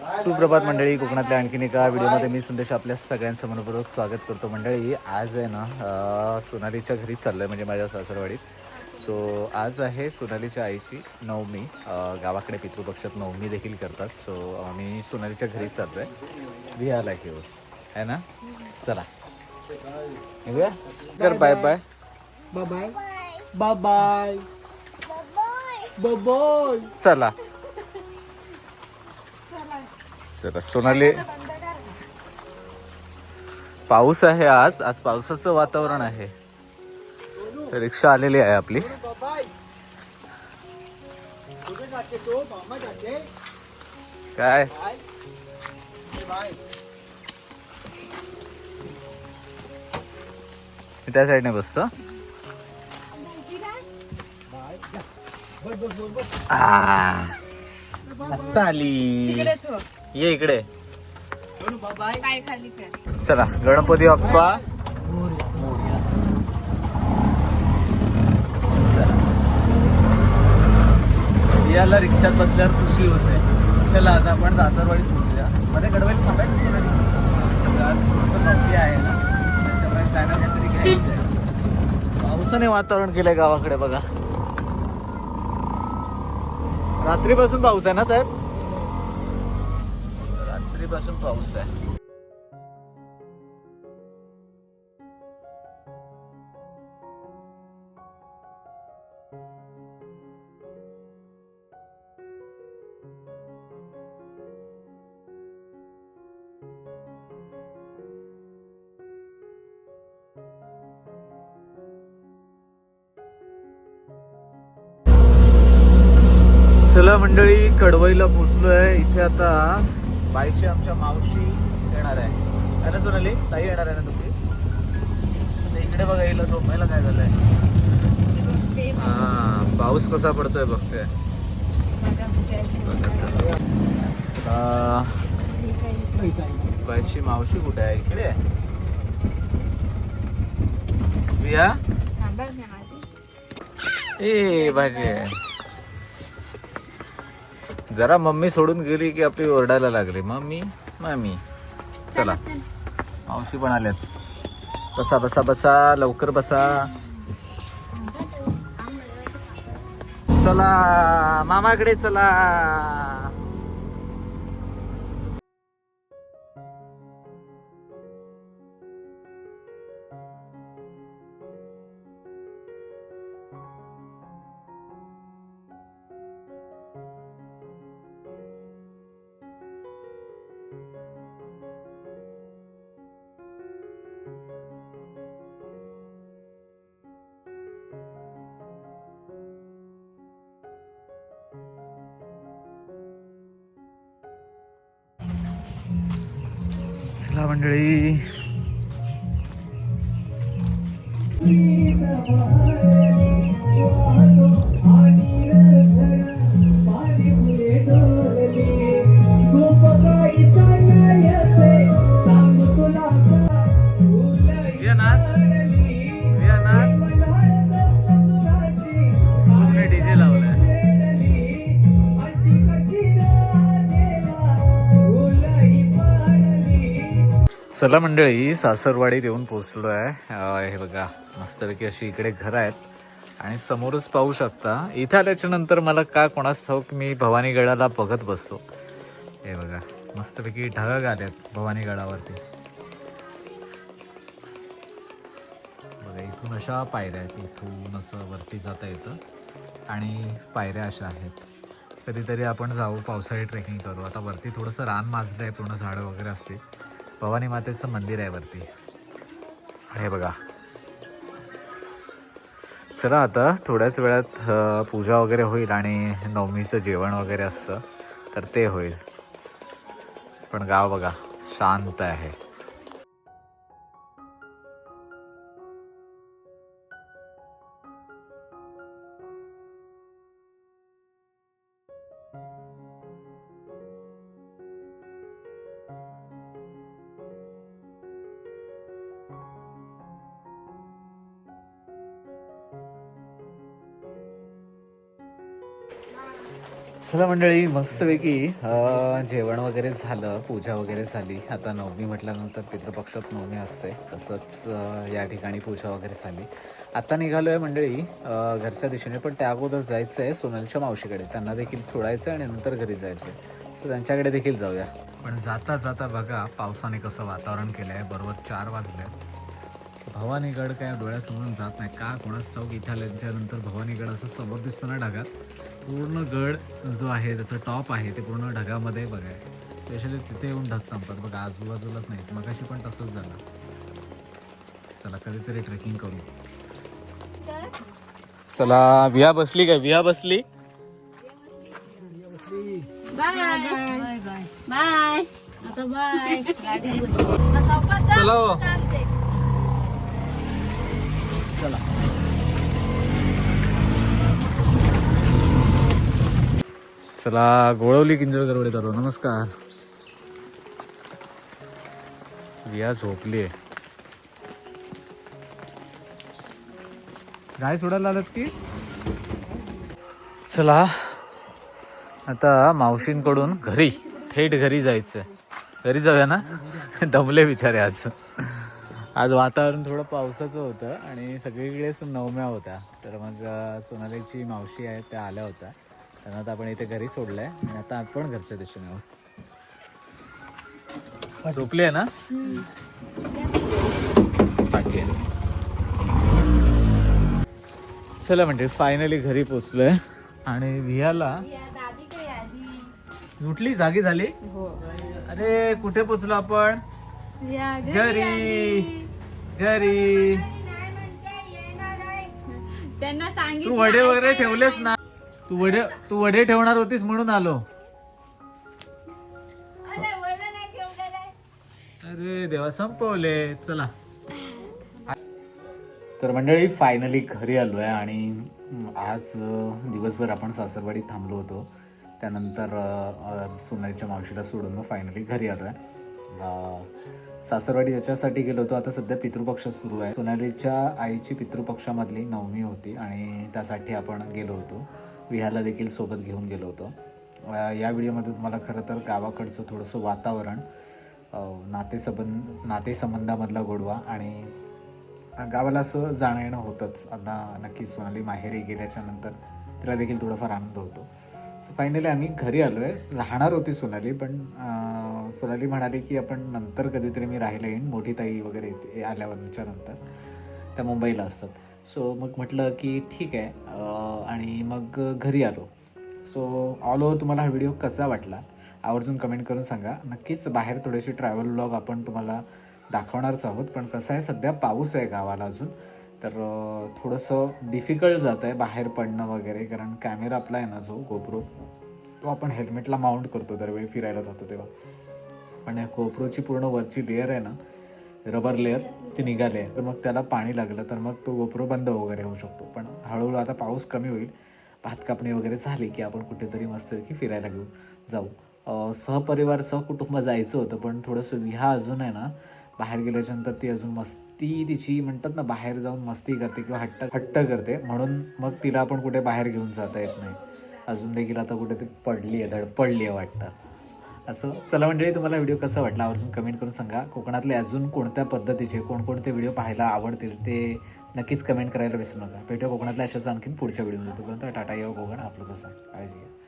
सुप्रभात मंडळी कोकणातल्या आणखीन एका व्हिडिओमध्ये मी संदेश आपल्या सगळ्यांसमोरपूर्वक मनपूर्वक स्वागत करतो. मंडळी आज आहे ना सोनालीच्या घरी चाललं आहे म्हणजे माझ्या सासरवाडीत. सो आज आहे सोनालीच्या आईची नवमी. गावाकडे पितृपक्षात नवमी देखील करतात. सो मी सोनालीच्या घरी चाललो आहे विहाला घेऊन आहे ना? चला. निघूया? तर bye bye bye bye bye bye चला. चला पाऊस आहे आज. आज पावसाचं वातावरण आहे. रिक्षा आलेली आहे आपली. काय? त्या साईडने बसतो. आता आली. ये इकडे. चला गणपती बाप्पा. याला रिक्षात बसल्यावर खुशी होते. चला आता आपण सासरवाडीत पोहोचूया. मध्ये थांबायचं नोकरी आहे ना. त्याच्यामुळे काहीतरी घ्यायचं पावसाने वातावरण केलंय गावाकडे बघा. रात्रीपासून पाऊस आहे ना साहेब? रात्रीपासून पाऊस आहे चला मंडळी कडवईला पोचलोय इथे आता बाईची आमच्या मावशी येणार आहे. ना सोनाली? ताई येणार आहे ना तुम्ही इकडे बघा हिला झोपायला काय झालंय? हा पाऊस कसा पडतोय बघतोय. बघा चला. आ, बाईची मावशी कुठे आहे? इकडे? विया ए भाजी. आहे जरा मम्मी सोडून गेली की आपली ओरडायला लागली. मम्मी मम्मी चला. मावशी पण आल्यात. बसा बसा बसा लवकर बसा. चला मामाकडे चला. मंडळी. चला मंडळी सासरवाडीत येऊन पोचलो आहे हे बघा मस्तपैकी अशी इकडे घर आहेत. आणि समोरच पाहू शकता इथं आल्याच्यानंतर मला का कोणास ठाऊक मी भवानीगडाला बघत बसतो. हे बघा मस्तपैकी ढगाग आल्यात भवानीगडावरती बघा इथून अशा पायऱ्या आहेत इथून असं वरती जाता येतं. आणि पायऱ्या अशा आहेत. कधीतरी आपण जाऊ पावसाळी ट्रेकिंग करू. आता वरती थोडंसं रान माजलं आहे पूर्ण झाडं वगैरे असते भवानी मातेचं मंदिर आहे वरती. हे बघा. चला आता थोड्याच वेळात पूजा वगैरे होईल आणि नवमीचं जेवण वगैरे असतं तर ते होईल. पण गाव बघा शांत आहे. चला मंडळी मस्तपैकी जेवण वगैरे झालं पूजा वगैरे झाली. आता नवमी म्हटल्यानंतर पितृपक्षात नवमी असते तसंच या ठिकाणी पूजा वगैरे झाली. आता निघालोय मंडळी घरच्या दिशेने पण त्या अगोदर जायचं आहे सोनलच्या मावशीकडे. त्यांना देखील सोडायचं आणि नंतर घरी जायचं आहे तर त्यांच्याकडे देखील जाऊया. पण जाता जाता बघा पावसाने कसं वातावरण केलं आहे बरोबर चार वाजले. भवानीगड काय डोळ्यासमोरून जात नाही. का? कोणाच चौक इथे आल्याच्यानंतर भवानीगड असं समोर दिसतो ना ढगात. पूर्ण गड जो आहे त्याचं टॉप आहे ते पूर्ण ढगामध्ये बघाय स्पेशली तिथे येऊन ढग संपतात बघा आजूबाजूलाच नाही मग अशी पण तसंच झालं. चला कधीतरी ट्रेकिंग करू. चला विहा बसली काय? विहा बसली? बाय बाय आता बाय गाडी चला हो. चला चला गोळवली किंजळ गरवडे चालू नमस्कार. विया झोपली आहे गाय सोडायला आलात की? चला. आता मावशींकडून घरी थेट घरी जायचं घरी जाऊया ना? दमले बिचारे आज. आज वातावरण थोडं पावसाचं होतं आणि सगळीकडेच नवम्या होत्या. तर मग सोनालीची मावशी आहेत त्या आल्या होत्या. त्यांना आता आपण इथे घरी सोडलंय. आणि आता आपण घरच्या दिशेने आहोत. झोपली आहे ना. चला म्हणजे फायनली घरी पोचलोय. आणि विहाला उठली? जागी झाली? हो. अरे कुठे पोचलो आपण? घरी घरी. त्यांना तू सांगितलं वडे वगैरे ठेवलेस ना? तू वडे तू वडे ठेवणार होतीस म्हणून आलो. अरे देवा संपवले. चला. तर मंडळी फायनली घरी आलोय आणि अं, आज दिवसभर आपण सासरवाडीत थांबलो होतो. त्यानंतर अं, सोनालीच्या मावशीला सोडून मग फायनली घरी आलोय. अं, सासरवाडी याच्यासाठी गेलो होतो. आता सध्या पितृपक्ष सुरू आहे. सोनालीच्या आईची पितृपक्षामधली नवमी होती आणि त्यासाठी आपण गेलो होतो. विहाला देखील सोबत घेऊन गेलो होतो. या व्हिडिओमध्ये तुम्हाला खरं तर गावाकडचं थोडंसं वातावरण नातेसंबंध नातेसंबंधामधला गोडवा आणि गावाला असं जाणं येणं होतंच. आता नक्की सोनाली माहेरी गेल्याच्यानंतर तिला देखील थोडाफार आनंद होतो. सो फायनली आम्ही घरी आलो आहे राहणार होती सोनाली पण सोनाली म्हणाली की आपण नंतर कधीतरी मी राहायला येईन. मोठी ताई वगैरे आल्यावरच्या नंतर. त्या मुंबईला असतात. सो मग म्हटलं की ठीक आहे. आणि मग घरी आलो. सो ऑल ओव्हर तुम्हाला हा व्हिडिओ कसा वाटला? आवर्जून कमेंट करून सांगा. नक्कीच बाहेर थोडेसे ट्रॅव्हल ब्लॉग आपण तुम्हाला दाखवणारच आहोत. पण कसं आहे सध्या पाऊस आहे गावाला अजून. तर थोडंसं डिफिकल्ट जात आहे बाहेर पडणं वगैरे. कारण कॅमेरा आपला आहे ना जो गोप्रो तो आपण हेल्मेटला माउंट करतो दरवेळी फिरायला जातो तेव्हा. पण या गोप्रोची पूर्ण वरची लेअर आहे ना रबर लेअर ती निघाली आहे. तर मग त्याला पाणी लागलं तर मग तो गोप्रो बंद वगैरे होऊ शकतो. पण हळूहळू आता पाऊस कमी होईल. भात कापणी वगैरे झाली की आपण कुठेतरी मस्तपैकी फिरायला घेऊ जाऊ. सहपरिवार सहकुटुंब जायचं होतं पण थोडंसं ह्या अजून आहे ना बाहेर गेल्याच्यानंतर ती अजून मस्ती तिची म्हणतात ना बाहेर जाऊन मस्ती करते किंवा हट्ट हट्ट करते. म्हणून मग तिला आपण कुठे बाहेर घेऊन जाता येत नाही. अजून देखील आता कुठे ती पडली आहे धडपडली आहे वाटतं. असं चला मंडळी तुम्हाला व्हिडिओ कसा वाटला आवर्जून कमेंट करून सांगा. कोकणातले अजून कोणत्या पद्धतीचे कोणकोणते व्हिडिओ पाहायला आवडतील ते नक्कीच कमेंट करायला विसरू नका. भेटूया कोकणातल्या अशाच आणखीन पुढच्या व्हिडिओ तोपर्यंत टाटा येऊ कोकण आपलं तसं काळजी घ्या